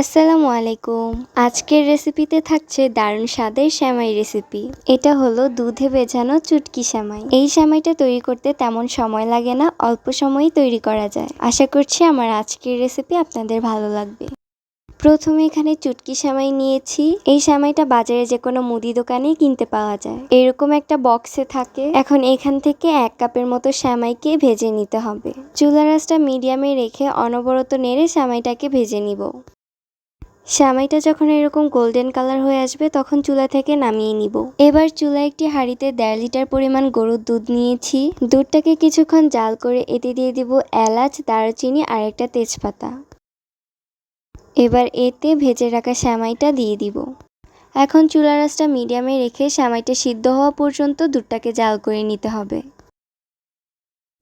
আসসালামু আলাইকুম। আজকের রেসিপিতে থাকছে দারুণ স্বাদের শ্যামাই রেসিপি। এটা হলো দুধে ভেজানো চুটকি শ্যামাই এই শ্যামাইটা তৈরি করতে তেমন সময় লাগে না, অল্প সময়ই তৈরি করা যায়। আশা করছি আমার আজকের রেসিপি আপনাদের ভালো লাগবে। প্রথমে এখানে চুটকি শ্যামাই নিয়েছি। এই শ্যামাইটা বাজারে যে কোনো মুদি দোকানেই কিনতে পাওয়া যায়। এরকম একটা বক্সে থাকে। এখন এখান থেকে এক কাপের মতো শ্যামাইকে ভেজে নিতে হবে। চুলা রাসটা মিডিয়ামে রেখে অনবরত নেড়ে শ্যামাইটাকে ভেজে নিব। শ্যামাইটা যখন এরকম গোল্ডেন কালার হয়ে আসবে, তখন চুলা থেকে নামিয়ে নিব। এবার চুলা একটি হাঁড়িতে দেড় লিটার পরিমাণ গরুর দুধ নিয়েছি। দুধটাকে কিছুক্ষণ জাল করে এতে দিয়ে দিব এলাচ, দারুচিনি আর একটা তেজপাতা। এবার এতে ভেজে রাখা শ্যামাইটা দিয়ে দিব। এখন চুলা রাসটা মিডিয়ামে রেখে শ্যামাইটা সিদ্ধ হওয়া পর্যন্ত দুধটাকে জাল করে নিতে হবে।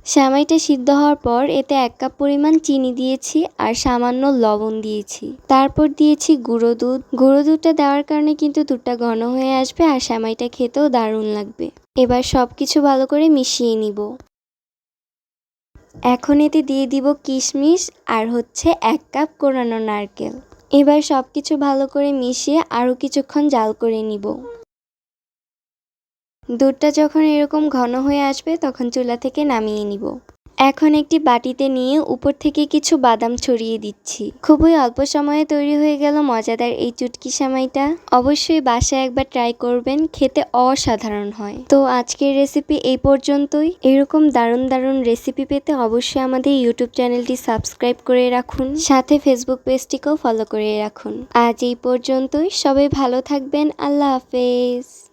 শ্যামাইটা সিদ্ধ হওয়ার পর এতে এক কাপ পরিমাণ চিনি দিয়েছি আর সামান্য লবণ দিয়েছি। তারপর দিয়েছি গুঁড়ো দুধ। গুঁড়ো দুধটা দেওয়ার কারণে কিন্তু দুধটা ঘন হয়ে আসবে আর শ্যামাইটা খেতেও দারুণ লাগবে। এবার সব কিছু ভালো করে মিশিয়ে নিব। এখন এতে দিয়ে দিব কিশমিশ আর হচ্ছে এক কাপ কোরানো নারকেল। এবার সব কিছু ভালো করে মিশিয়ে আরও কিছুক্ষণ জাল করে নিব। দুধটা যখন এরকম ঘন হয়ে আসবে, তখন চুলা থেকে নামিয়ে নিব। এখন একটি বাটিতে নিয়ে উপর থেকে কিছু বাদাম ছড়িয়ে দিচ্ছি। খুবই অল্প সময়ে তৈরি হয়ে গেল মজাদার এই চুটকি সামাইটা। অবশ্যই বাসায় একবার ট্রাই করবেন, খেতে অসাধারণ হয়। তো আজকের রেসিপি এই পর্যন্তই। এরকম দারুণ দারুণ রেসিপি পেতে অবশ্যই আমাদের ইউটিউব চ্যানেলটি সাবস্ক্রাইব করে রাখুন। সাথে ফেসবুক পেজটিকেও ফলো করে রাখুন। আজ এই পর্যন্তই। সবাই ভালো থাকবেন। আল্লাহ হাফেজ।